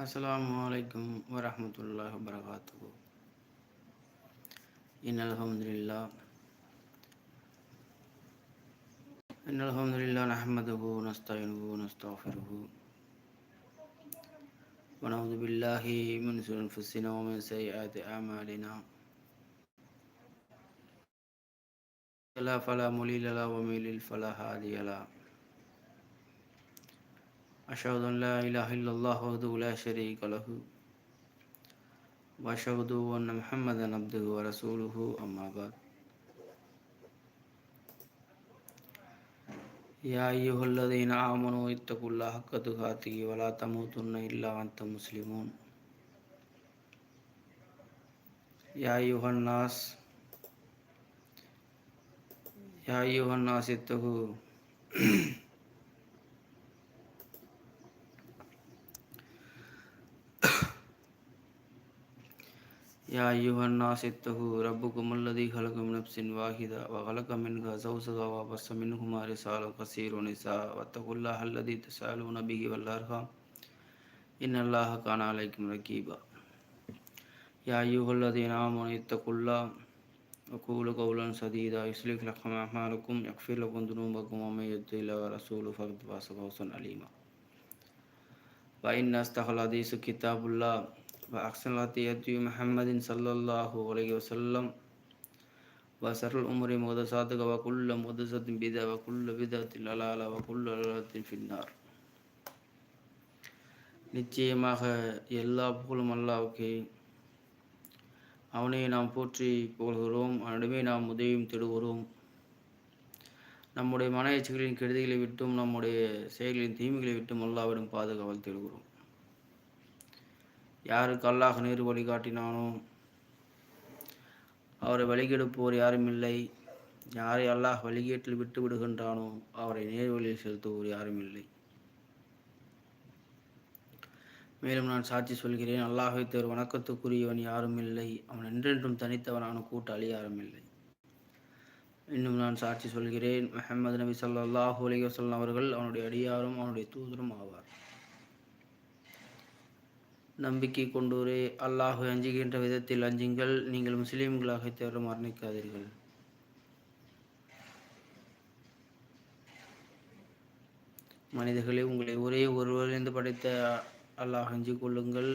السلام عليكم ورحمة الله وبركاته. إن الحمد لله. إن الحمد لله نحمده ونستعينه ونستغفره. ونعوذ بالله من شرور أنفسنا ومن سيئات أعمالنا. لا فلا مضل له ومن يضلل فلا هادي له. أشهد أن لا إله إلا الله وحده لا شريك له وأشهد أن محمدا عبده ورسوله أما بعد يا أيها الذين آمنوا اتقوا الله حق تقاته ولا تموتن إلا وأنتم مسلمون يا أيها الناس يا أيها الناس اتقوا یا ایوہ الناس اتہو ربکم اللذی خلق من نفس واحدہ وغلق منها زوزها وبس منهما رسالا قصیر نساء واتقوا اللہ اللذی نبی به والارحام ان اللہ کان علیکم رکیبا یا ایوہ الذین آمنوا اتق اللہ وقولوا قولا سدیدا یصلح لكم اعمالکم یغفر لكم ذنوبکم ومن یطع الله فرد فقد فاز فوزا علیما وان استغفر الحدیث کتاب اللہ وأحسن الهدي محمد صلى الله عليه وسلم وشر الأمور محدثاتها وكل محدثة بدعة وكل بدعة ضلالة وكل ضلالة في النار நிச்சயமாக எல்லா புகழும் அல்லாவுக்கு அவனை நாம் போற்றி புகழ்கிறோம் அவனிடமே நாம் உதவியும் தேடுகிறோம் நம்முடைய மன எச்சங்களின் கெடுதிகளை விட்டும் நம்முடைய செயல்களின் தீமைகளை விட்டும் அல்லாவிடம் பாதுகாவல் தேடுகிறோம் யாருக்கு அல்லாஹ் நேரு வழிகாட்டினானோ அவரை வழிகெடுப்போர் யாரும் இல்லை. யாரை அல்லாஹ் வழிகேட்டில் விட்டு விடுகின்றானோ அவரை நேர்வழியில் செலுத்துவோர் யாரும் இல்லை. மேலும் நான் சாட்சி சொல்கிறேன் அல்லாஹை தேர் வணக்கத்துக்குரியவன் யாரும் இல்லை. அவன் என்றென்றும் தனித்தவனான கூட்டாளி யாரும் இல்லை. இன்னும் நான் சாட்சி சொல்கிறேன் மெஹமது நபி சல்லாஹூ அலைஹி அவர்கள் அவனுடைய அடியாரும் அவனுடைய தூதரும் ஆவார். நம்பிக்கை கொண்டோரே. அல்லாஹு அஞ்சுகின்ற விதத்தில் அஞ்சுங்கள். நீங்கள் முஸ்லீம்களாக தேர்வு மரணிக்காதீர்கள். மனிதர்களே உங்களை ஒரே ஒருவரிலிருந்து படைத்த அல்லாஹ் அஞ்சு கொள்ளுங்கள்.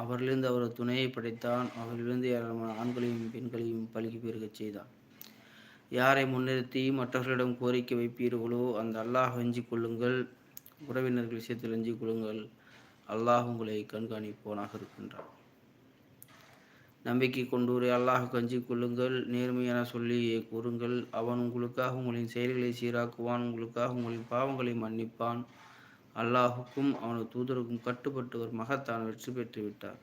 அவரிலிருந்து அவர் துணையை படைத்தான். அவரிலிருந்து ஏராளமான ஆண்களையும் பெண்களையும் பழுகி பெருகச் செய்தான். யாரை முன்னிறுத்தி மற்றவர்களிடம் கோரிக்கை வைப்பீர்களோ அந்த அல்லாஹ் அஞ்சு கொள்ளுங்கள். உறவினர்கள் விஷயத்தில் அஞ்சு கொள்ளுங்கள். அல்லாஹ் உங்களை கண்காணிப்போனாக இருக்கின்றான். நம்பிக்கை கொண்டூரை அல்லாஹ் கஞ்சி கொள்ளுங்கள் நேர்மையான சொல்லி கூறுங்கள். அவன் உங்களுக்காக உங்களின் செயல்களை சீராக்குவான் உங்களுக்காக உங்களின் பாவங்களை மன்னிப்பான். அல்லாஹுக்கும் அவனது தூதருக்கும் கட்டுப்பட்டு ஒரு மகத்தான் வெற்றி பெற்று விட்டார்.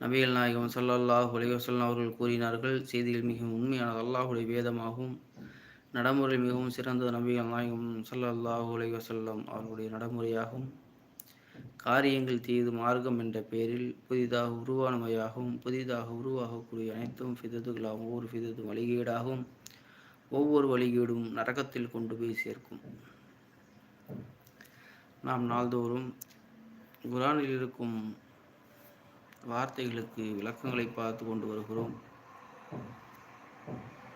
நபிகள் நாயகம் சல்லாஹ் அலைவசல்லம் அவர்கள் கூறினார்கள் செய்திகள் மிகவும் உண்மையானது அல்லாஹுடைய வேதமாகும். நடைமுறை மிகவும் சிறந்த நபிகள் நாயகம் சல்லாஹூ அலைஹி அவர்களுடைய நடைமுறையாகும். காரியங்கள் தீது மார்க்கம் என்ற பெயரில் புதிதாக உருவானமையாகவும் புதிதாக உருவாகக்கூடிய அனைத்தும் ஃபிதத்துகளாகவும் ஒவ்வொரு ஃபிதத்தும் வழிகேடாகவும் ஒவ்வொரு வழிகேடும் நரகத்தில் கொண்டு போய் சேர்க்கும். நாம் நாள்தோறும் குரானில் இருக்கும் வார்த்தைகளுக்கு விளக்கங்களை பார்த்து கொண்டு வருகிறோம்.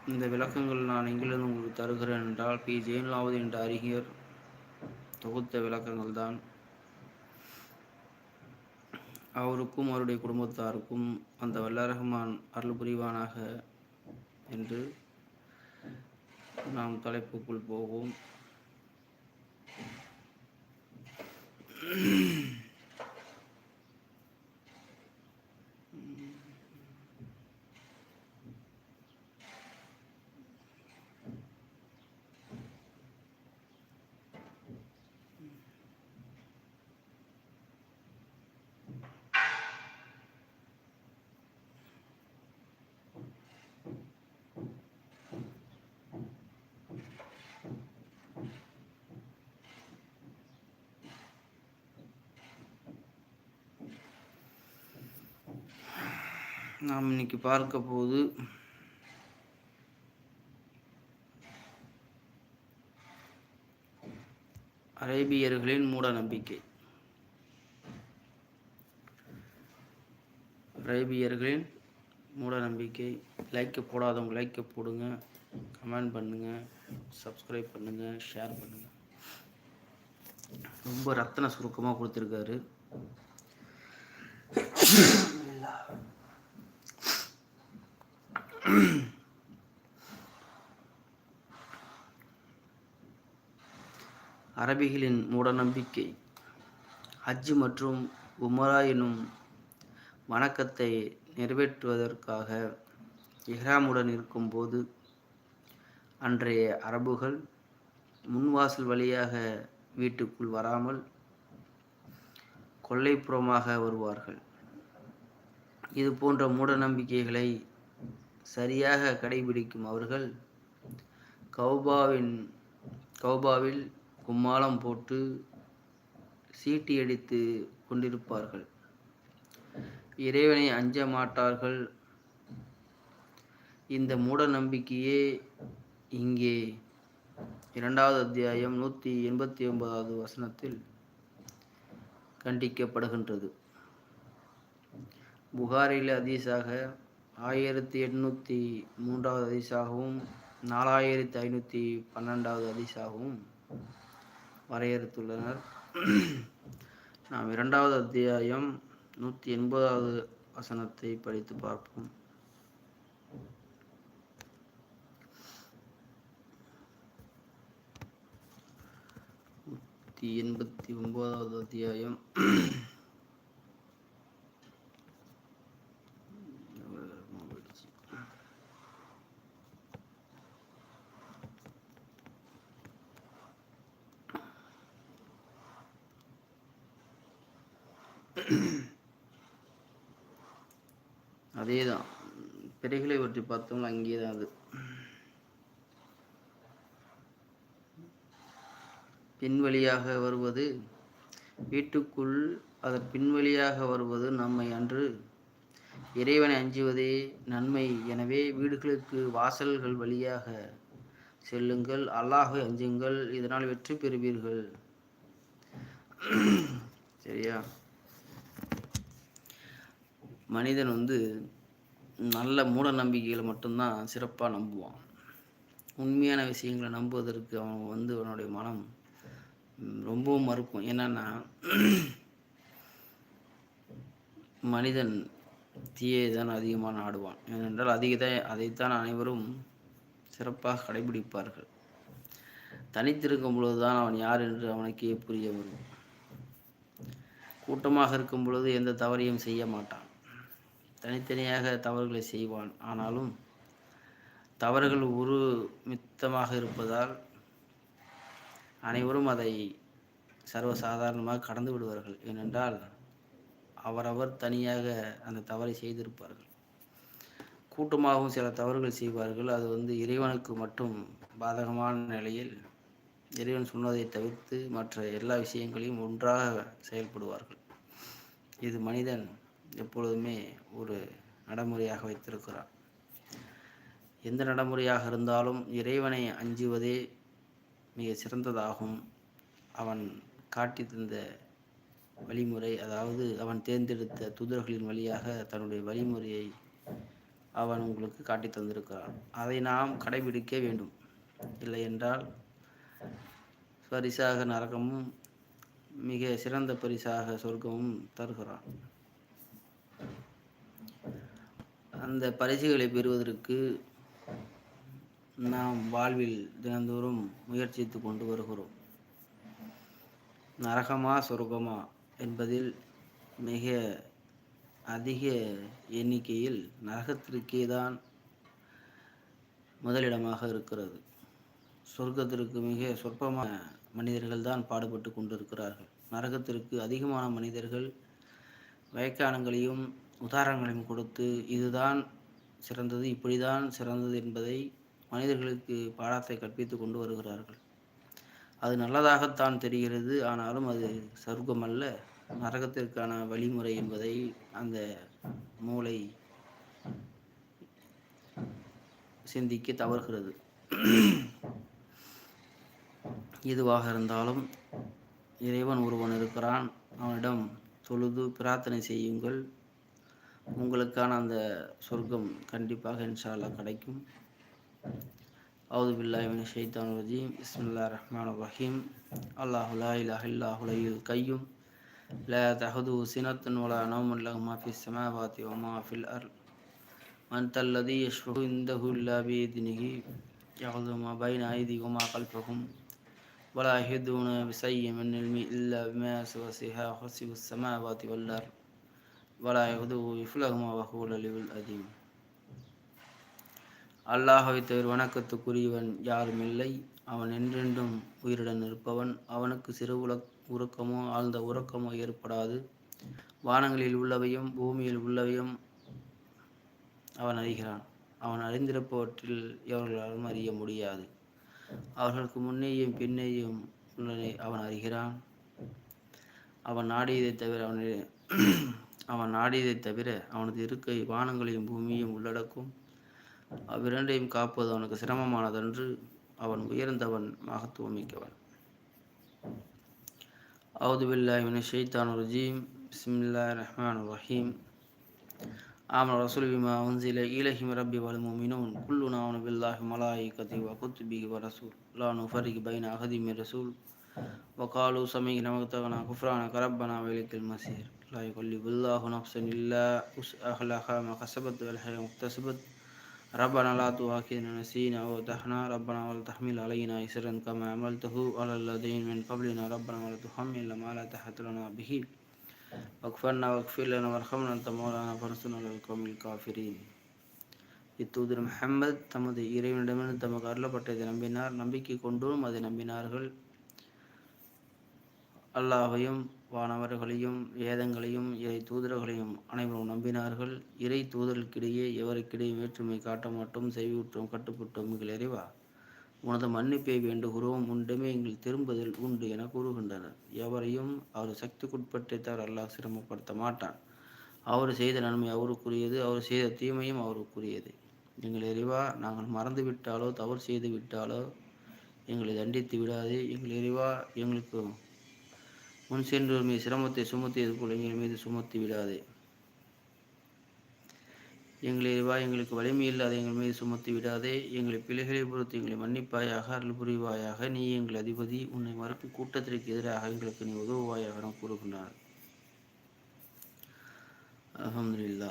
இந்த விளக்கங்கள் நான் எங்கிலிருந்து உங்களுக்கு தருகிறேன் என்றால் பி. ஜெயன்லாவது என்ற அறிஞர் தொகுத்த விளக்கங்கள் தான். அவருக்கும் அவருடைய குடும்பத்தாருக்கும் அந்த வல்லரகமான் அருள் புரிவானாக என்று நாம் தலைப்புக்குள் போவோம். நாம் இன்னைக்கு பார்க்க போது அரேபியர்களின் மூட நம்பிக்கை. அரேபியர்களின் மூட நம்பிக்கை. லைக்கை போடாதவங்க லைக்கை போடுங்க. கமெண்ட் பண்ணுங்கள் சப்ஸ்கிரைப் பண்ணுங்கள் ஷேர் பண்ணுங்கள் ரொம்ப ரத்தன சுருக்கமாக கொடுத்துருக்காரு. அரபிகளின் மூடநம்பிக்கை. ஹஜ் மற்றும் உமரா எனும் வணக்கத்தை நிறைவேற்றுவதற்காக இஹ்ராமுடன் இருக்கும்போது அன்றைய அரபுகள் முன்வாசல் வழியாக வீட்டுக்குள் வராமல் கொள்ளைப்புறமாக வருவார்கள். இது போன்ற மூடநம்பிக்கைகளை சரியாக கடைபிடிக்கும் அவர்கள் கௌபாவின் கௌபாவில் கும்மாளம் போட்டு சீட்டி அடித்து கொண்டிருப்பார்கள். இறைவனை அஞ்ச மாட்டார்கள். இந்த மூட நம்பிக்கையே இங்கே இரண்டாவது அத்தியாயம் நூற்றி எண்பத்தி ஒன்பதாவது வசனத்தில் கண்டிக்கப்படுகின்றது. புகாரில் அதிசாக ஆயிரத்தி எட்நூற்றி மூன்றாவது அதிசாகவும் நாலாயிரத்தி ஐநூற்றி பன்னெண்டாவது அதிசாகவும் வரையறுத்துள்ளனர். நாம் இரண்டாவது அத்தியாயம் நூற்றி எண்பதாவது வசனத்தை படித்து பார்ப்போம். நூற்றி எண்பத்தி ஒன்பதாவது அத்தியாயம் அதே தான் பிறைகளை பற்றி பார்த்தோம்னா அங்கே தான் அது. பின்வழியாக வருவது வீட்டுக்குள் அதன் பின்வழியாக வருவது நம்மை அன்று இறைவனை அஞ்சுவதே நன்மை. எனவே வீடுகளுக்கு வாசல்கள் வழியாக செல்லுங்கள் அல்லாஹை அஞ்சுங்கள் இதனால் வெற்றி பெறுவீர்கள். சரியா? மனிதன் வந்து நல்ல மூட நம்பிக்கைகளை மட்டும்தான் சிறப்பாக நம்புவான். உண்மையான விஷயங்களை நம்புவதற்கு அவன் வந்து அவனுடைய மனம் ரொம்பவும் மறுக்கும். என்னன்னா மனிதன் தீயை தான் அதிகமாக நாடுவான். ஏனென்றால் அதிக அதைத்தான் அனைவரும் சிறப்பாக கடைபிடிப்பார்கள். தனித்திருக்கும் பொழுதுதான் அவன் யார் என்று அவனுக்கே புரிய வரும். கூட்டமாக இருக்கும் பொழுது எந்த தவறையும் செய்ய மாட்டான். தனித்தனியாக தவறுகளை செய்வான். ஆனாலும் தவறுகள் ஒரு மித்தமாக இருப்பதால் அனைவரும் அதை சர்வசாதாரணமாக கடந்து விடுவார்கள். ஏனென்றால் அவரவர் தனியாக அந்த தவறை செய்திருப்பார்கள். கூட்டமாகவும் சில தவறுகள் செய்வார்கள். அது வந்து இறைவனுக்கு மட்டும் பாதகமான நிலையில் இறைவன் சொன்னதை தவிர்த்து மற்ற எல்லா விஷயங்களையும் ஒன்றாக செயல்படுவார்கள். இது மனிதன் எப்பொழுதுமே ஒரு நடைமுறையாக வைத்திருக்கிறான் எந்த நடைமுறையாக இருந்தாலும் இறைவனை அஞ்சுவதே மிக சிறந்ததாகும். அவன் காட்டி தந்த வழிமுறை அதாவது அவன் தேர்ந்தெடுத்த தூதர்களின் வழியாக தன்னுடைய வழிமுறையை அவன் உங்களுக்கு காட்டி தந்திருக்கிறான். அதை நாம் கடைபிடிக்க வேண்டும். இல்லை என்றால் பரிசாக நரகமும் மிக சிறந்த பரிசாக சொர்க்கமும் தருகிறான். அந்த பரிசுகளை பெறுவதற்கு நாம் வாழ்வில் தினந்தோறும் முயற்சித்து கொண்டு வருகிறோம். நரகமா சொர்க்கமா என்பதில் மிக அதிக எண்ணிக்கையில் நரகத்திற்கே தான் முதலிடமாக இருக்கிறது. சொர்க்கத்திற்கு மிக சொற்பமான மனிதர்கள் தான் பாடுபட்டு கொண்டிருக்கிறார்கள். நரகத்திற்கு அதிகமான மனிதர்கள் வயக்கானங்களையும் உதாரணங்களையும் கொடுத்து இதுதான் சிறந்தது இப்படிதான் சிறந்தது என்பதை மனிதர்களுக்கு பாடத்தை கற்பித்து கொண்டு வருகிறார்கள். அது நல்லதாகத்தான் தெரிகிறது ஆனாலும் அது சொர்க்கமல்ல நரகத்திற்கான வழிமுறை என்பதை அந்த மூளை சிந்திக்க தவறுகிறது. எதுவாக இருந்தாலும் இறைவன் ஒருவன் இருக்கிறான். அவனிடம் தொழுது பிரார்த்தனை செய்யுங்கள். உங்களுக்கான அந்த சொர்க்கம் கண்டிப்பாக இன்ஷால்லா கிடைக்கும் அவுது பில்லாஹிமின் ஷைத்தான் ரஜீம் இஸ்மில்லா ரஹ்மான் ரஹீம் அல்லாஹு லா இலாஹ இல்லாஹுலையுல் கையும் லா தஹது சினத்துன் வலா நௌமுன் லஹு மா ஃபிஸ் ஸமாவாதி வ மா ஃபில் அர்த் من الذي يشفع عنده إلا بإذنه يعلم ما بين أيديهم وما خلفهم ولا يهدون بشيء من علم إلا بما وسعها خسف السماوات والأرض வலா எகுது இஃப்லகுமாவா ஹூலலிவுல் அதீம் அல்லாஹவை தவிர வணக்கத்துக்குரியவன் யாரும் இல்லை. அவன் என்றென்றும் உயிருடன் இருப்பவன். அவனுக்கு சிறு உல உறக்கமோ ஆழ்ந்த உறக்கமோ ஏற்படாது. வானங்களில் உள்ளவையும் பூமியில் உள்ளவையும் அவன் அறிகிறான். அவன் அறிந்திருப்பவற்றில் எவர்களாலும் அறிய முடியாது. அவர்களுக்கு முன்னேயும் பின்னேயும் உள்ளனை அவன் அறிகிறான். அவன் நாடியதை தவிர அவனை அவன் நாடியதைத் தவிர அவனது இருக்கை வானங்களையும் பூமியையும் உள்ளடக்கும். அவ்விரண்டையும் காப்பது அவனுக்கு சிரமமானதன்று அவன் உயர்ந்தவன் மகத்துவமிக்கவன் அவுது பில்லாஹ் மின ஷெய்தான் ரஜீம். பிஸ்மில்லா ரஹ்மான் ரஹீம். ஆமன் ரசூல் பிமா உன்சில இலஹிம் ரப்பி வல் முமினூன். குல்லு நாவன பில்லாஹி மலாயி கதி வகுத்து குத்துபிகி வ லானு லா பைன அகதி மி ரசூல். வகாலு காலு சமீக் நமக்கு தகனா குஃப்ரான கரப்பனா விலக்கில் மசீர். لا يكلف الله نفسا إلا وسعها لها ما كسبت والحياة مكتسبت ربنا لا تؤاخذنا نسينا أو أخطأنا ربنا ولا تحمل علينا إسرا كما عملته على الذين من قبلنا ربنا ولا تحملنا ما لا تحت لنا به வக்ஃபர்னா வக்ஃபிர் லனா வர்ஹம்னா அந்த மௌலானா ஃபர்சுனா கோமில் காஃபிரீன் இத்தூதர் முஹம்மது தமது இறைவனிடமிருந்து தமக்கு அருளப்பட்டதை நம்பினார் நம்பிக்கை கொண்டும் அதை நம்பினார்கள் அல்லாஹையும் வானவர்களையும் வேதங்களையும் இறை தூதர்களையும் அனைவரும் நம்பினார்கள். இறை தூதர்களுக்கிடையே எவருக்கிடையே வேற்றுமை காட்ட மாட்டோம் செய்விட்டோம் கட்டுப்பட்டோம் எங்கள் இறைவா உனது மன்னிப்பை வேண்டுகிறோம் உண்டமே எங்கள் திரும்புதல் உண்டு என கூறுகின்றனர். எவரையும் அவர் சக்திக்குட்பட்டே தவறு அல்லாஹ் சிரமப்படுத்த மாட்டான். அவர் செய்த நன்மை அவருக்குரியது அவர் செய்த தீமையும் அவருக்குரியது. எங்கள் இறைவா நாங்கள் மறந்து விட்டாலோ தவறு செய்து விட்டாலோ எங்களை தண்டித்து விடாது. எங்கள் இறைவா எங்களுக்கு முன் சென்றோர் மீது சிரமத்தை சுமத்தியது போல் எங்கள் மீது சுமத்தி விடாதே. எங்களை இறைவா எங்களுக்கு வலிமை இல்லாத எங்கள் மீது சுமத்தி விடாதே. எங்களை பிள்ளைகளை பொறுத்து எங்களை மன்னிப்பாயாக அருள் புரிவாயாக. நீ எங்கள் அதிபதி உன்னை மறுப்பு கூட்டத்திற்கு எதிராக எங்களுக்கு நீ உதவுவாயாக என கூறுகின்றார். அலமதுல்லா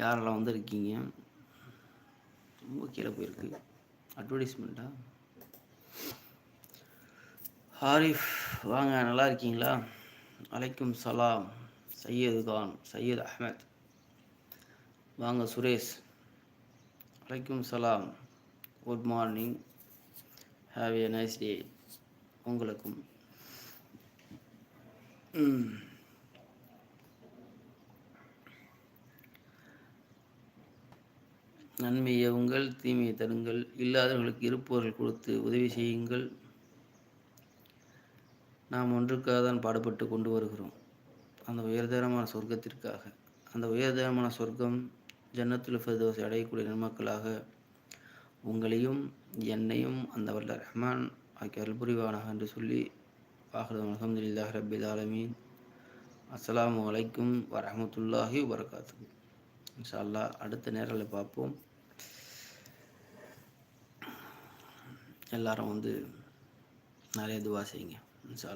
யாரெல்லாம் வந்திருக்கீங்க? ரொம்ப கீழே போயிருக்கு. அட்வர்டைஸ்மெண்ட்டா? ஹாரிஃப் வாங்க நல்லா இருக்கீங்களா அலைக்கும் சலாம். சையது கான் சையத் அஹமத். வாங்க சுரேஷ். அலைக்கும் சலாம். Good morning. Have a nice day. உங்களுக்கும். நன்மையை உங்கள் தீமையை தருங்கள். இல்லாதவர்களுக்கு இருப்பவர்கள் கொடுத்து உதவி செய்யுங்கள். நாம் ஒன்றுக்காக தான் பாடுபட்டு கொண்டு வருகிறோம். அந்த உயர்தரமான சொர்க்கத்திற்காக. அந்த உயர்தரமான சொர்க்கம் ஜன்னத்துல் ஃபெர்தோஸ் அடையக்கூடிய நன்மக்களாக உங்களையும் என்னையும் அந்த வல்ல ரஹ்மான் ஆகிய அருள் புரிவானாக என்று சொல்லி வாஹரம் அலமதுல்லாஹ் ரபில் ஆலமீன். அஸ்லாம் வலைக்கும் வரமத்துல்லாஹி வரகாத்து இன்ஷா அடுத்த நேரில் பார்ப்போம். எல்லாரும் வந்து நிறைய துவா செய்யுங்க இன்ஷா